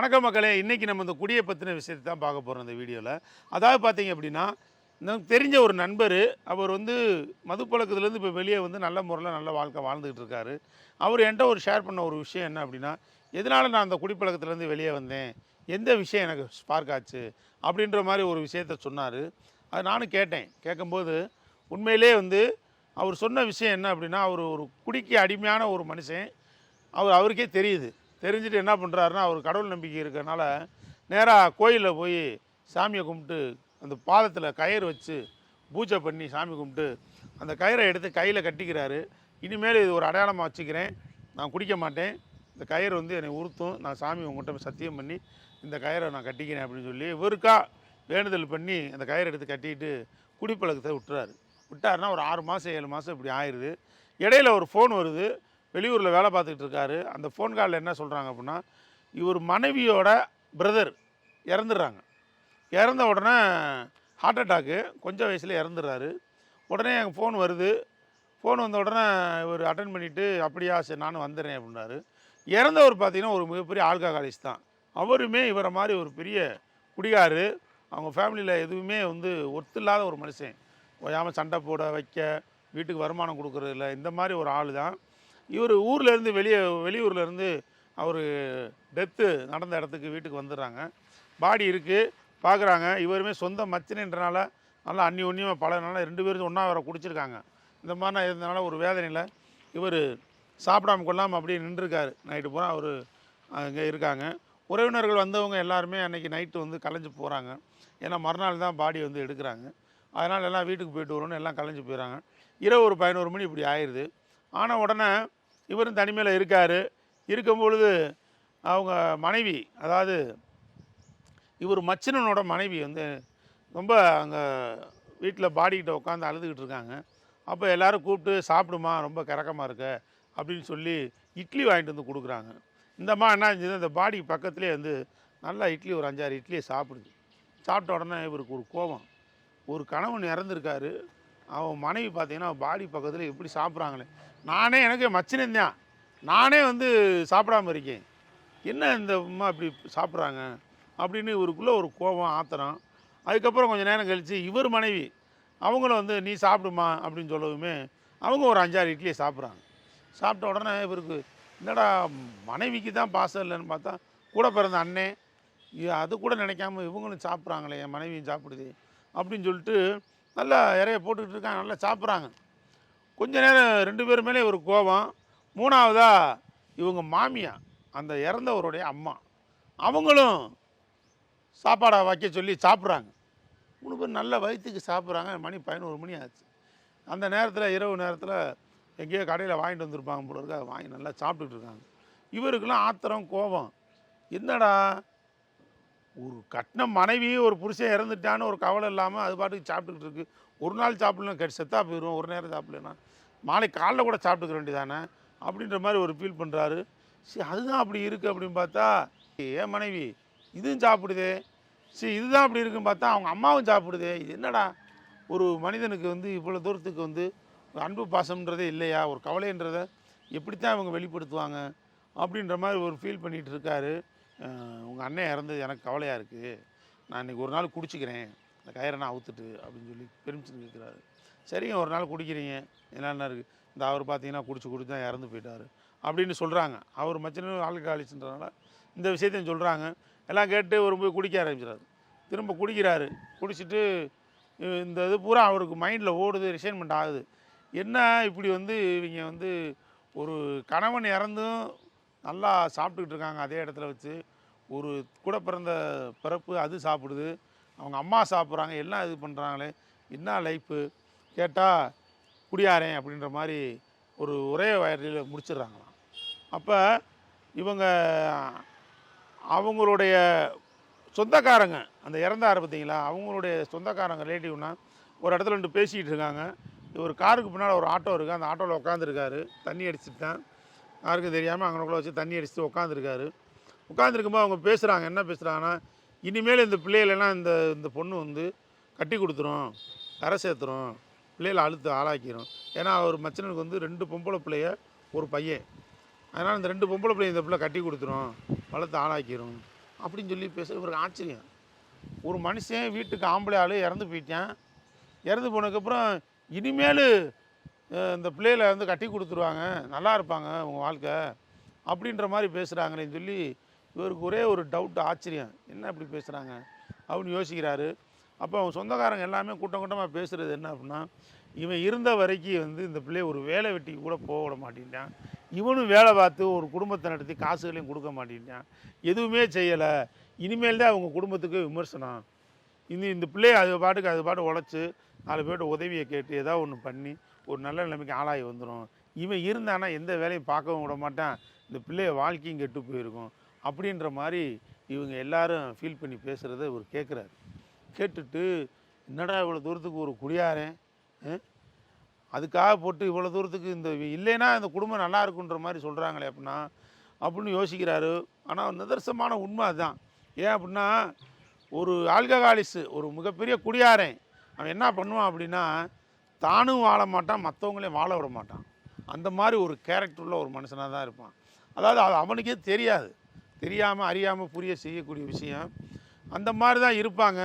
வணக்கம் மக்களே. இன்றைக்கி நம்ம இந்த குடியை பற்றின விஷயத்தை தான் பார்க்க போகிறோம் இந்த வீடியோவில் அதாவது பார்த்தீங்க அப்படின்னா நமக்கு தெரிஞ்ச ஒரு நண்பர் அவர் வந்து மதுப்பழக்கத்துலேருந்து இப்போ வெளியே வந்து நல்ல முறையில் நல்ல வாழ்க்கை வாழ்ந்துக்கிட்டு இருக்காரு. அவர் என்கிட்ட ஒரு ஷேர் பண்ண ஒரு விஷயம் என்ன அப்படின்னா எதனால் நான் அந்த குடிப்பழக்கத்துலேருந்து வெளியே வந்தேன்? எந்த விஷயம் எனக்கு ஸ்பார்க் ஆச்சு? அப்படின்ற மாதிரி ஒரு விஷயத்த சொன்னார். அது நானும் கேட்டேன். கேட்கும்போது உண்மையிலே வந்து அவர் சொன்ன விஷயம் என்ன அப்படின்னா அவர் ஒரு குடிக்கு அடிமையான ஒரு மனுஷன். அவர் அவருக்கே தெரியுது. தெரிஞ்சுட்டு என்ன பண்ணுறாருன்னா அவர் கடவுள் நம்பிக்கை இருக்கிறனால நேராக கோயிலில் போய் சாமியை கும்பிட்டு அந்த பாதத்தில் கயிறு வச்சு பூஜை பண்ணி சாமி கும்பிட்டு அந்த கயிறை எடுத்து கையில் கட்டிக்கிறாரு. இனிமேல் இது ஒரு அடையாளமாக வச்சுக்கிறேன். நான் குடிக்க மாட்டேன். இந்த கயிறு வந்து என்னை உறுத்தும். நான் சாமி உங்கள்கிட்ட சத்தியம் பண்ணி இந்த கயிறை நான் கட்டிக்கிறேன் அப்படின்னு சொல்லி இவருக்கா வேண்டுதல் பண்ணி அந்த கயிறை எடுத்து கட்டிட்டு குடிப்பழக்கத்தை விட்டுறாரு. விட்டாருன்னா ஒரு ஆறு மாதம் ஏழு மாதம் இப்படி ஆயிடுது இடையில ஒரு ஃபோன் வருது. வெளியூரில் வேலை பார்த்துக்கிட்டு இருக்காரு. அந்த ஃபோன் காலில் என்ன சொல்கிறாங்க அப்படின்னா இவர் மனைவியோட பிரதர் இறந்துடுறாங்க. இறந்த உடனே ஹார்ட் அட்டாக்கு கொஞ்சம் வயசில் இறந்துடுறாரு. உடனே எங்கள் ஃபோன் வருது. ஃபோன் வந்த உடனே இவர் அட்டன் பண்ணிவிட்டு அப்படியா சரி நானும் வந்துடுறேன் அப்படின்னாரு. இறந்தவர் பார்த்திங்கன்னா ஒரு மிகப்பெரிய ஆல்கஹாலிஸ் தான். அவருமே இவரை மாதிரி ஒரு பெரிய குடிகாரு. அவங்க ஃபேமிலியில் எதுவுமே வந்து ஒத்து இல்லாத ஒரு மனுஷன். ஓயாமல் சண்டை போட வைக்க வீட்டுக்கு வருமானம் கொடுக்குறதில்ல. இந்த மாதிரி ஒரு ஆள் தான் இவர் ஊர்லேருந்து வெளியே வெளியூர்லேருந்து அவர் டெத்து நடந்த இடத்துக்கு வீட்டுக்கு வந்துடுறாங்க. பாடி இருக்குது பார்க்குறாங்க இவருமே சொந்த மச்சினன்றனால நல்லா அன்னி ஒன்றியமாக பழகினால ரெண்டு பேரும் ஒன்றா வர குடிச்சிருக்காங்க. இந்த மாதிரிலாம் இருந்தனால ஒரு வேதனையில் இவர் சாப்பிடாம கொள்ளாமல் அப்படியே நின்றுருக்காரு. நைட்டு பூரா அவர் அங்கே இருக்காங்க. உறவினர்கள் வந்தவங்க எல்லாருமே அன்றைக்கி நைட்டு வந்து கலைஞ்சு போகிறாங்க ஏன்னா மறுநாள் தான் பாடி வந்து எடுக்கிறாங்க. அதனால் எல்லாம் வீட்டுக்கு போயிட்டு வரணும்னு எல்லாம் கலைஞ்சு போயிடறாங்க இரவு ஒரு பதினோரு மணி இப்படி ஆயிடுது ஆனால் உடனே இவரும் தனிமையில் இருக்கார். இருக்கும் பொழுது அவங்க மனைவி அதாவது இவர் மச்சினனோட மனைவி வந்து ரொம்ப அங்கே வீட்டில் பாடிக்கிட்ட உட்காந்து அழுதுகிட்டு இருக்காங்க. அப்போ எல்லோரும் கூப்பிட்டு சாப்பிடுமா ரொம்ப கிறக்கமாக இருக்க? அப்படின்னு சொல்லி இட்லி வாங்கிட்டு வந்து கொடுக்குறாங்க. இந்தம்மா என்ன செஞ்சது? அந்த பாடி பக்கத்துலேயே வந்து நல்லா இட்லி ஒரு அஞ்சாறு இட்லியை சாப்பிடுது. சாப்பிட்ட உடனே இவருக்கு ஒரு கோபம். ஒரு கணவன் இறந்துருக்காரு. அவன் மனைவி பார்த்தீங்கன்னா பாடி பக்கத்தில் எப்படி சாப்பிட்றாங்களே. நானே எனக்கு மச்சினந்தான் நானே வந்து சாப்பிடாம இருக்கேன். என்ன இந்த அம்மா இப்படி சாப்பிட்றாங்க? அப்படின்னு இவருக்குள்ளே ஒரு கோபம் ஆத்திரம். அதுக்கப்புறம் கொஞ்சம் நேரம் கழித்து இவர் மனைவி அவங்களும் வந்து நீ சாப்பிடுமா? அப்படின்னு சொல்லவுமே அவங்க ஒரு அஞ்சாறு இட்லியை சாப்பிட்றாங்க. சாப்பிட்ட உடனே இவருக்கு என்னடா மனைவிக்கு தான் பாசம் இல்லைன்னு பார்த்தா கூட பிறந்த அண்ணே அது கூட நினைக்காம இவங்களும் சாப்பிட்றாங்களே என் மனைவியும் சாப்பிடுது. அப்படின்னு சொல்லிட்டு நல்லா இறைய போட்டுக்கிட்டு இருக்காங்க நல்லா சாப்பிட்றாங்க. கொஞ்ச நேரம் ரெண்டு பேர் மேலே ஒரு கோபம். மூணாவதாக இவங்க மாமியா அந்த இறந்தவருடைய அம்மா. அவங்களும் சாப்பாடை வைக்க சொல்லி சாப்பிட்றாங்க. மூணு பேர் நல்ல வயிற்றுக்கு சாப்பிட்றாங்க. மணி பதினோரு மணி ஆச்சு. அந்த நேரத்தில் இரவு நேரத்தில் எங்கேயோ கடையில் வாங்கிட்டு வந்திருப்பாங்க போல இருக்கு. அதை வாங்கி நல்லா சாப்பிட்டுட்டு இருக்காங்க. இவருக்கெல்லாம் ஆத்திரம் கோபம். என்னடா ஒரு கட்டின மனைவி ஒரு புருஷன் இறந்துட்டான்னு ஒரு கவலை இல்லாமல் அது பாட்டுக்கு சாப்பிட்டுக்கிட்டு இருக்கு. ஒரு நாள் சாப்பிடலாம் கெட்டு செத்தா போயிடும் ஒரு நேரம் சாப்பிடலன்னா மாலை காலைல கூட சாப்பிட்டுக்க வேண்டியதானே? அப்படின்ற மாதிரி ஒரு ஃபீல் பண்ணுறாரு சரி அதுதான் அப்படி இருக்குது அப்படின்னு பார்த்தா ஏன் மனைவி இதுவும் சாப்பிடுதே. சரி இதுதான் அப்படி இருக்குன்னு பார்த்தா அவங்க அம்மாவும் சாப்பிடுதே. இது என்னடா? ஒரு மனிதனுக்கு வந்து இவ்வளோ தூரத்துக்கு வந்து ஒரு அன்பு பாசம்ன்றதே இல்லையா? ஒரு கவலைன்றதை எப்படித்தான் இவங்க வெளிப்படுத்துவாங்க? அப்படின்ற மாதிரி ஒரு ஃபீல் பண்ணிகிட்டு இருக்காரு. உங்கள் அண்ணன் இறந்தது எனக்கு கவலையாக இருக்குது நான் இன்றைக்கி ஒரு நாள் குடிச்சிக்கிறேன். அந்த கயிறை நான் அவுத்துட்டு அப்படின்னு சொல்லி பெர்மிஷன் கேட்குறாரு சரிங்க ஒரு நாள் குடிக்கிறீங்க. என்னென்ன இருக்குது இந்த அவர் பார்த்தீங்கன்னா குடிச்சு குடிச்சு தான் இறந்து போயிட்டார். அப்படின்னு சொல்கிறாங்க அவர் மச்சினும் ஆல்கஹாலிக்ஸ்ன்றனால இந்த விஷயத்தையும் சொல்கிறாங்க எல்லாம் கேட்டு ஒரு போய் குடிக்க ஆரம்பிச்சிடாரு திரும்ப குடிக்கிறாரு. குடிச்சிட்டு இந்த இது பூரா அவருக்கு மைண்டில் ஓடுது ரிசைன்மெண்ட் ஆகுது. என்ன இப்படி வந்து இவங்க வந்து ஒரு கணவன் இறந்தும் நல்லா சாப்பிட்டுக்கிட்டு இருக்காங்க அதே இடத்துல வச்சு. ஒரு கூட பிறந்த பிறப்பு அது சாப்பிடுது. அவங்க அம்மா சாப்பிட்றாங்க எல்லாம் இது பண்ணுறாங்களே என்ன லைஃப்பு கேட்டால் குடியாரேன் அப்படின்ற மாதிரி ஒரு ஒரே வயரில் முடிச்சிடுறாங்களாம். அப்போ இவங்க அவங்களுடைய சொந்தக்காரங்க அந்த இறந்தாரு பார்த்தீங்களா? அவங்களுடைய சொந்தக்காரங்க ரிலேட்டிவ்னா ஒரு இடத்துல ரெண்டு பேசிக்கிட்டு இருக்காங்க. ஒரு காருக்கு பின்னால் ஒரு ஆட்டோ இருக்குது அந்த ஆட்டோவில் உட்காந்துருக்காரு தண்ணி அடிச்சுட்டு தான் யாருக்கும் தெரியாமல் அங்கனக்குள்ளே வச்சு தண்ணி அடிச்சுட்டு உட்காந்துருக்காரு உட்காந்துருக்கும்போது அவங்க பேசுகிறாங்க என்ன பேசுகிறாங்கன்னா இனிமேல் இந்த பிள்ளைகளெல்லாம் இந்த இந்த பொண்ணு வந்து கட்டி கொடுத்துரும் கரை சேர்த்துரும் பிள்ளைகளை அழுத்து ஆளாக்கிரும். ஏன்னா அவர் மச்சனுக்கு வந்து ரெண்டு பொம்பளை பிள்ளைய ஒரு பையன். அதனால் இந்த ரெண்டு பொம்பளை பிள்ளைய இந்த பிள்ளை கட்டி கொடுத்துரும் வளர்த்து ஆளாக்கிரும் அப்படின்னு சொல்லி பேச இவருக்கு ஆச்சரியம். ஒரு மனுஷன் வீட்டுக்கு ஆம்பளை ஆள் இறந்து போயிட்டேன். இறந்து போனதுக்கப்புறம் இனிமேல் இந்த பிள்ளைகளை வந்து கட்டி கொடுத்துருவாங்க. நல்லா இருப்பாங்க உங்கள் வாழ்க்கை. அப்படின்ற மாதிரி பேசுகிறாங்களேன்னு சொல்லி இவருக்கு ஒரே ஒரு டவுட் ஆச்சரியம். என்ன இப்படி பேசுகிறாங்க அப்படின்னு யோசிக்கிறாரு. அப்போ அவங்க சொந்தக்காரங்க எல்லாமே கூட்டம் கூட்டமாக பேசுகிறது என்ன அப்படின்னா இவன் இருந்த வரைக்கும் வந்து இந்த பிள்ளை ஒரு வேலை வெட்டிக்கு கூட போக விட மாட்டேன்ட்டான். இவனும் வேலை பார்த்து ஒரு குடும்பத்தை நடத்தி காசுகளையும் கொடுக்க மாட்டேன்ட்டான். எதுவுமே செய்யலை. இனிமேல் தான் அவங்க குடும்பத்துக்கு விமர்சனம். இந்த இந்த பிள்ளைய அது பாட்டுக்கு அது பாட்டு உழைச்சி நாலு பேர்ட்ட உதவியை கேட்டு ஏதாவது ஒன்று பண்ணி ஒரு நல்ல நிலைமைக்கு ஆளாகி வந்துடும் இவன் இருந்தானா எந்த வேலையும் பார்க்கவும் விட மாட்டான். இந்த பிள்ளைய வாழ்க்கையும் கெட்டு போயிருக்கும். அப்படின்ற மாதிரி இவங்க எல்லாரும் ஃபீல் பண்ணி பேசுகிறத இவர் கேட்குறாரு கேட்டுட்டு என்னடா இவ்வளோ தூரத்துக்கு ஒரு குடியாரன்? அதுக்காக போட்டு இவ்வளோ தூரத்துக்கு இந்த இல்லைன்னா இந்த குடும்பம் நல்லா இருக்குன்ற மாதிரி சொல்கிறாங்களே அப்படின்னா அப்படின்னு யோசிக்கிறாரு. ஆனால் நிதர்சனமான உண்மை அதுதான். ஏன் அப்படின்னா ஒரு ஆல்கஹாலிஸு ஒரு மிகப்பெரிய குடியாரன் அவன் என்ன பண்ணுவான் அப்படின்னா தானும் வாழ மாட்டான் மற்றவங்களையும் வாழ விட மாட்டான். அந்த மாதிரி ஒரு கேரக்டர் உள்ள ஒரு மனுஷனாக தான் இருப்பான். அதாவது அது அவனுக்கே தெரியாது. தெரியாமல் அறியாமல் புரிய செய்யக்கூடிய விஷயம். அந்த மாதிரி தான் இருப்பாங்க.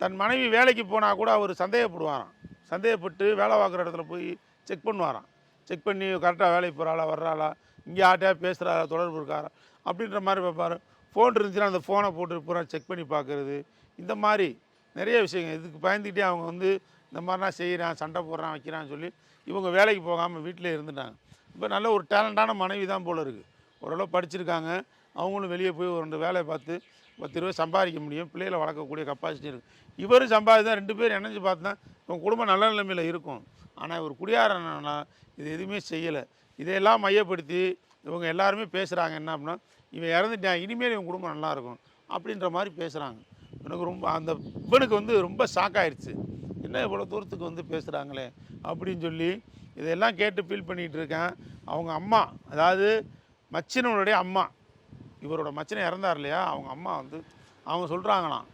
தன் மனைவி வேலைக்கு போனால் கூட அவர் சந்தேகப்படுவாராம். சந்தேகப்பட்டு வேலை பார்க்குற இடத்துல போய் செக் பண்ணுவாராம். செக் பண்ணி கரெக்டாக வேலைக்கு போகிறாளா வர்றாளா இங்கே யார்கிட்டயா பேசுகிறாரா தொடர்பு இருக்காரா அப்படின்ற மாதிரி பார்ப்பார். ஃபோன் இருந்துச்சுன்னா அந்த ஃபோனை போட்டு பூரா செக் பண்ணி பார்க்குறது. இந்த மாதிரி நிறைய விஷயங்கள். இதுக்கு பயந்துக்கிட்டே அவங்க வந்து இந்த மாதிரிலாம் செய்கிறான் சண்டை போடுறான் வைக்கிறான்னு சொல்லி இவங்க வேலைக்கு போகாமல் வீட்டிலே இருந்துட்டாங்க. இப்போ நல்ல ஒரு டேலண்டான மனைவி தான் போல இருக்குது ஓரளவு படிச்சிருக்காங்க. அவங்களும் வெளியே போய் ஒரு ரெண்டு வேலையை பார்த்து பத்து ரூபா சம்பாதிக்க முடியும். பிள்ளைகளை வளர்க்கக்கூடிய கப்பாசிட்டி இருக்குது இவரும் சம்பாதிதான் ரெண்டு பேரும் இணைஞ்சு பார்த்தா இவங்க குடும்பம் நல்ல நிலைமையில் இருக்கும். ஆனால் இவர் குடியாரனா இது எதுவுமே செய்யலை. இதையெல்லாம் மையப்படுத்தி இவங்க எல்லாருமே பேசுகிறாங்க என்ன அப்படின்னா இவன் இறந்துட்டான் இனிமேல் இவன் குடும்பம் நல்லாயிருக்கும் அப்படின்ற மாதிரி பேசுகிறாங்க எனக்கு ரொம்ப அந்த இவனுக்கு வந்து ரொம்ப ஷாக் ஆயிடுச்சு என்ன இவ்வளோ தூரத்துக்கு வந்து பேசுகிறாங்களே அப்படின்னு சொல்லி இதெல்லாம் கேட்டு ஃபீல் பண்ணிகிட்டு இருக்கேன். அவங்க அம்மா அதாவது மச்சினனுடைய அம்மா. இவரோட மச்சினை இறந்தார் இல்லையா? அவங்க அம்மா வந்து அவங்க சொல்கிறாங்களாம்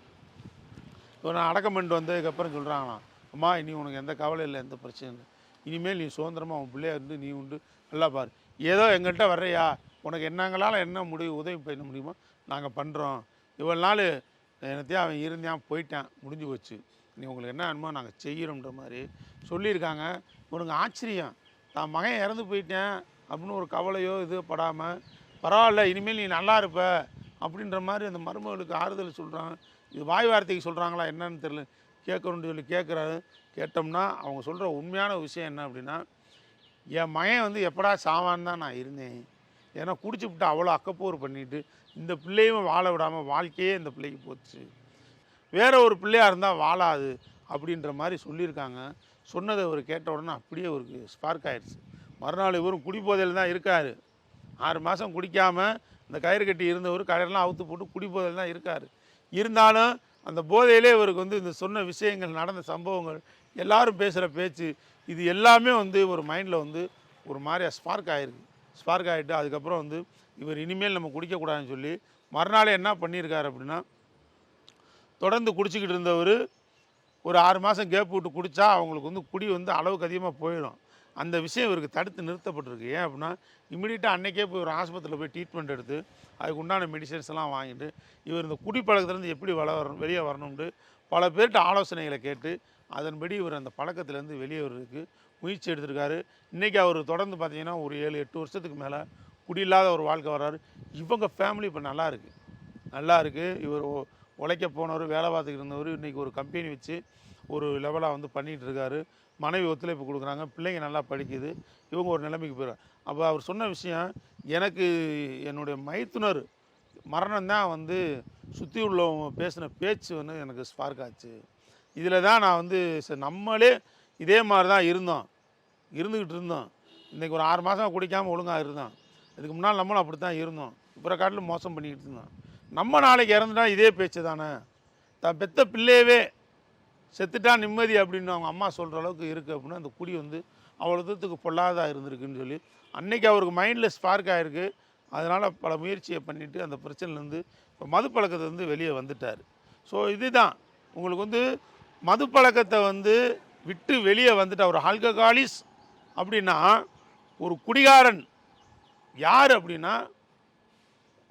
இப்போ நான் அடக்கம் பண்ணிட்டு வந்ததுக்கப்புறம் சொல்கிறாங்களாம் அம்மா இனி உனக்கு எந்த கவலை இல்லை எந்த பிரச்சனையும் இல்லை. இனிமேல் நீ சுதந்திரமாக உன் பிள்ளையா இருந்து நீ உண்டு. நல்லா பாரு. ஏதோ எங்கள்கிட்ட வர்றியா? உனக்கு என்னங்களால் என்ன முடிவு உதவி பண்ண முடியுமோ? நாங்கள் பண்ணுறோம் இவ்வளோ நாள் என்னத்தையும் அவன் இருந்தான் போயிட்டான். முடிஞ்சு போச்சு. நீ உங்களுக்கு என்ன வேணுமோ நாங்கள் செய்கிறோன்ற மாதிரி சொல்லியிருக்காங்க. உனக்கு ஆச்சரியம். தான் மகன் இறந்து போயிட்டேன் அப்படின்னு ஒரு கவலையோ இது படாமல் பரவாயில்ல இனிமேல் நீ நல்லா இருப்ப அப்படின்ற மாதிரி அந்த மருமகளுக்கு ஆறுதல் சொல்கிறான் இது வாய் வார்த்தைக்கு சொல்கிறாங்களா என்னன்னு தெரியல. கேட்கணும்னு சொல்லி கேட்குறாரு. கேட்டோம்னா அவங்க சொல்கிற உண்மையான விஷயம் என்ன அப்படின்னா என் மகன் வந்து எப்படா சாவான்னு தான் நான் இருந்தேன். ஏன்னா குடிச்சுப்புட்டு அவ்வளோ அக்கப்போர் பண்ணிட்டு இந்த பிள்ளையும் வாழ விடாமல் வாழ்க்கையே இந்த பிள்ளைக்கு போச்சு. வேற ஒரு பிள்ளையாக இருந்தால் வாழாது அப்படின்ற மாதிரி சொல்லியிருக்காங்க. சொன்னதை அவர் கேட்ட உடனே அப்படியே அவருக்கு ஸ்பார்க் ஆயிடுச்சு. மறுநாள் இவரும் குடிபோதையில் தான் இருக்கார். ஆறு மாதம் குடிக்காமல் இந்த கயிறு கட்டி இருந்தவர் கடையெல்லாம் அவுத்து போட்டு குடிபோதையில் தான் இருக்கார். இருந்தாலும் அந்த போதையிலே இவருக்கு வந்து இந்த சொன்ன விஷயங்கள் நடந்த சம்பவங்கள் எல்லாரும் பேசுகிற பேச்சு இது எல்லாமே வந்து ஒரு மைண்டில் வந்து ஒரு மாதிரியாக ஸ்பார்க் ஆகிருக்கு ஸ்பார்க் ஆகிட்டு அதுக்கப்புறம் வந்து இவர் இனிமேல் நம்ம குடிக்கக்கூடாதுன்னு சொல்லி மறுநாள் என்ன பண்ணியிருக்காரு அப்படின்னா தொடர்ந்து குடிச்சிக்கிட்டு இருந்தவர் ஒரு ஆறு மாதம் கேப் விட்டு குடித்தா அவங்களுக்கு வந்து குடி வந்து அளவுக்கு அதிகமாக போயிடும். அந்த விஷயம் இவருக்கு தடுத்து நிறுத்தப்பட்டிருக்கு. ஏன் அப்படின்னா இம்மிடியட்டாக அன்னைக்கே போய் ஒரு ஆஸ்பத்திரியில் போய் ட்ரீட்மெண்ட் எடுத்து அதுக்கு உண்டான மெடிசன்ஸ் எல்லாம் வாங்கிட்டு இவர் இந்த குடிப்பழக்கத்துலேருந்து எப்படி வள வரணும் வெளியே வரணும்னு பல பேர்கிட்ட ஆலோசனைகளை கேட்டு அதன்படி இவர் அந்த பழக்கத்துலேருந்து வெளியே வர்றதுக்கு முயற்சி எடுத்திருக்காரு. இன்றைக்கி அவர் தொடர்ந்து பார்த்திங்கன்னா ஒரு ஏழு எட்டு வருஷத்துக்கு மேலே குடியில்லாத ஒரு வாழ்க்கை வர்றாரு. இவங்க ஃபேமிலி இப்போ நல்லா இருக்குது நல்லா இருக்குது இவர் உழைக்க போனவர் வேலை பார்த்துக்கிட்டு இருந்தவர் இன்றைக்கி ஒரு கம்பெனி வச்சு ஒரு லெவலாக வந்து பண்ணிகிட்டு இருக்காரு. மனைவி ஒத்துழைப்பு கொடுக்குறாங்க. பிள்ளைங்க நல்லா படிக்குது. இவங்க ஒரு நிலைமைக்கு போயிடுறாங்க. அப்போ அவர் சொன்ன விஷயம் எனக்கு என்னுடைய மைத்துனர் மரணம் தான் வந்து சுற்றி உள்ளவங்க பேசின பேச்சு வந்து எனக்கு ஸ்பார்க் ஆச்சு. இதில் தான் நான் வந்து ச நம்மளே இதே மாதிரி தான் இருந்தோம். இருந்துக்கிட்டு இருந்தோம். இன்றைக்கி ஒரு ஆறு மாதம் குடிக்காமல் ஒழுங்காக இருந்தோம். இதுக்கு முன்னால் நம்மளும் அப்படி தான் இருந்தோம். இப்போ காட்டில் மோசம் பண்ணிக்கிட்டு இருந்தோம். நம்ம நாளைக்கு இறந்துட்டா இதே பேச்சு தானே? தான் பெத்த பிள்ளையவே செத்துட்டா நிம்மதி அப்படின்னு அவங்க அம்மா சொல்கிற அளவுக்கு இருக்குது அப்படின்னு அந்த குடி வந்து அவ்வளோ தூரத்துக்கு பொல்லாதா இருந்திருக்குன்னு சொல்லி அன்னைக்கு அவருக்கு மைண்டில் ஸ்பார்க் ஆகிருக்கு அதனால் பல முயற்சியை பண்ணிவிட்டு அந்த பிரச்சனைலேருந்து இப்போ மது பழக்கத்தை வந்து வெளியே வந்துட்டார். ஸோ இதுதான். உங்களுக்கு வந்து மது பழக்கத்தை வந்து விட்டு வெளியே வந்துட்ட ஒரு ஆல்கஹாலிஸ் அப்படின்னா ஒரு குடிகாரன் யார் அப்படின்னா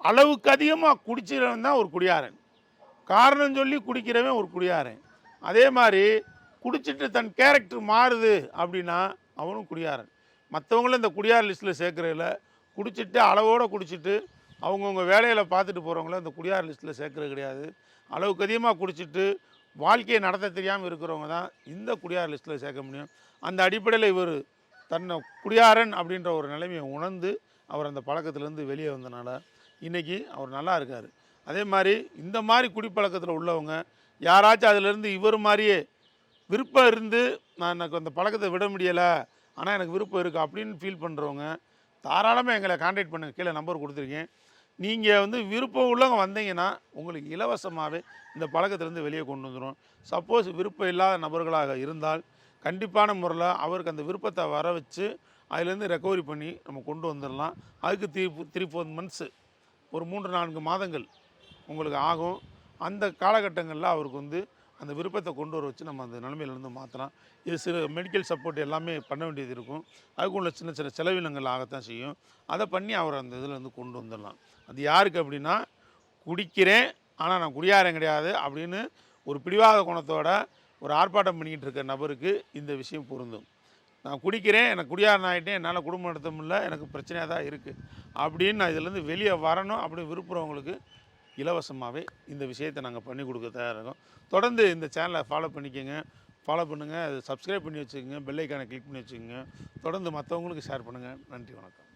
அளவுக்கு அதிகமாக குடிச்சிறவன் தான் ஒரு குடியாரன். காரணம் சொல்லி குடிக்கிறவன் ஒரு குடியாரன். அதே மாதிரி குடிச்சிட்டு தன் கேரக்டர் மாறுது அப்படின்னா அவனும் குடியாரன். மற்றவங்களும் இந்த குடியார் லிஸ்ட்டில் சேர்க்குறதில்ல குடிச்சிட்டு அளவோடு குடிச்சிட்டு அவங்கவுங்க வேலையில் பார்த்துட்டு போகிறவங்கள இந்த குடியார் லிஸ்ட்டில் சேர்க்குறது கிடையாது. அளவுக்கு அதிகமாக குடிச்சிட்டு வாழ்க்கையை நடத்த தெரியாமல் இருக்கிறவங்க தான் இந்த குடியார் லிஸ்ட்டில் சேர்க்க முடியும். அந்த அடிப்படையில் இவர் தன்னை குடியாரன் அப்படின்ற ஒரு நிலைமையை உணர்ந்து அவர் அந்த பழக்கத்திலேருந்து வெளியே வந்தனால இன்றைக்கி அவர் நல்லா இருக்கார். அதே மாதிரி இந்த மாதிரி குடிப்பழக்கத்தில் உள்ளவங்க யாராச்சும் அதிலிருந்து இவர் மாதிரியே விருப்பம் இருந்து நான் எனக்கு அந்த பழக்கத்தை விட முடியலை ஆனால் எனக்கு விருப்பம் இருக்குது அப்படின்னு ஃபீல் பண்ணுறவங்க தாராளமாக எங்களை காண்டாக்ட் பண்ணுங்க. கீழே நம்பர் கொடுத்துருக்கேன். நீங்கள் வந்து விருப்பம் உள்ளவங்க வந்தீங்கன்னா உங்களுக்கு இலவசமாகவே இந்த பழக்கத்திலேருந்து வெளியே கொண்டு வந்துடும் சப்போஸ் விருப்பம் இல்லாத நபர்களாக இருந்தால் கண்டிப்பான முறையில் அவருக்கு அந்த விருப்பத்தை வர வச்சு அதுலேருந்து ரெக்கவரி பண்ணி நம்ம கொண்டு வந்துடலாம் அதுக்கு த்ரீ த்ரீ ஃபோர் மந்த்ஸு ஒரு மூன்று நான்கு மாதங்கள் உங்களுக்கு ஆகும். அந்த காலகட்டங்களில் அவருக்கு வந்து அந்த விருப்பத்தை கொண்டு வர வச்சு நம்ம அந்த நிலைமையிலேருந்து மாற்றலாம் இது சில மெடிக்கல் சப்போர்ட் எல்லாமே பண்ண வேண்டியது இருக்கும். அதுக்கு உள்ள சின்ன சின்ன செலவினங்கள் ஆகத்தான் செய்யும். அதை பண்ணி அவர் அந்த இதில் கொண்டு வந்துடலாம். அது யாருக்கு அப்படின்னா குடிக்கிறேன் ஆனால் நான் குடியாரம் கிடையாது அப்படின்னு ஒரு பிடிவாத குணத்தோட ஒரு ஆர்ப்பாட்டம் பண்ணிக்கிட்டு இருக்க நபருக்கு இந்த விஷயம் பொருந்தும். நான் குடிக்கிறேன் எனக்கு குடியாரன் ஆகிட்டேன் என்னால் குடும்பம் நடத்த முடியல எனக்கு பிரச்சனையாக தான் இருக்குது அப்படின்னு நான் இதுலேருந்து வெளியே வரணும் அப்படின்னு விருப்புறவங்களுக்கு இலவசமாகவே இந்த விஷயத்தை நாங்கள் பண்ணி கொடுக்க தயாராக இருக்கோம். தொடர்ந்து இந்த சேனலை ஃபாலோ பண்ணிக்கோங்க. ஃபாலோ பண்ணுங்கள் அது சப்ஸ்கிரைப் பண்ணி வச்சுக்கோங்க பெல்லைக்கானை கிளிக் பண்ணி வச்சுக்கோங்க. தொடர்ந்து மற்றவங்களுக்கு ஷேர் பண்ணுங்கள் நன்றி வணக்கம்.